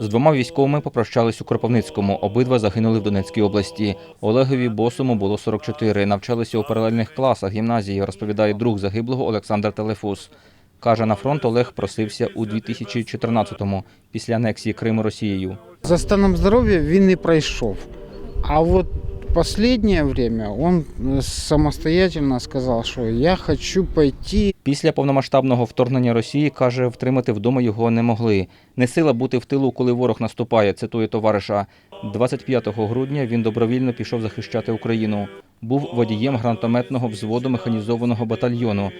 З двома військовими попрощались у Кропивницькому. Обидва загинули в Донецькій області. Олегові Босому було 44. Навчалися у паралельних класах гімназії, розповідає друг загиблого Олександр Телефус. Каже, на фронт Олег просився у 2014-му, після анексії Криму Росією. За станом здоров'я він не пройшов. А от последнее время он э, самостоятельно сказал, что я хочу пойти. Після повномасштабного вторгнення Росії, каже, втримати вдома його не могли. Не сила бути в тилу, коли ворог наступає, цитує товариша. 25 грудня він добровільно пішов захищати Україну. Був водієм гранатометного взводу механізованого батальйону.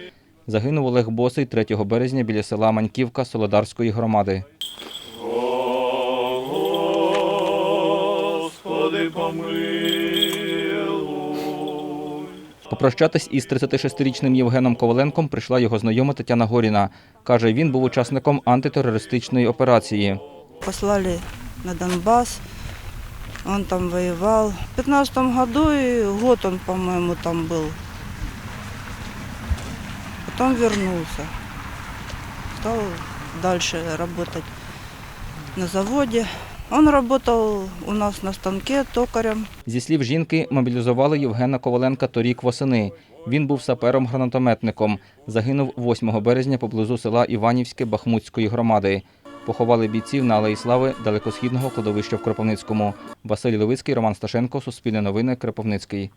Загинув Олег Босий 3 березня біля села Маньківка Солодарської громади. Помилуй. Попрощатись із 36-річним Євгеном Коваленком прийшла його знайома Тетяна Горіна. Каже, він був учасником антитерористичної операції. послали на Донбасс. Он там воевал. В 15 году и год он, по-моему, там был. Потом вернулся. Стал дальше работать на заводе. Он работал у нас на станке токарем. Зі слів жінки, мобілізували Євгена Коваленка торік восени. Він був сапером-гранатометником. Загинув 8 березня поблизу села Іванівське Бахмутської громади. Поховали бійців на Алеї Слави далекосхідного кладовища в Кропивницькому. Василь Левицький, Роман Сташенко, Суспільне новини, Кропивницький.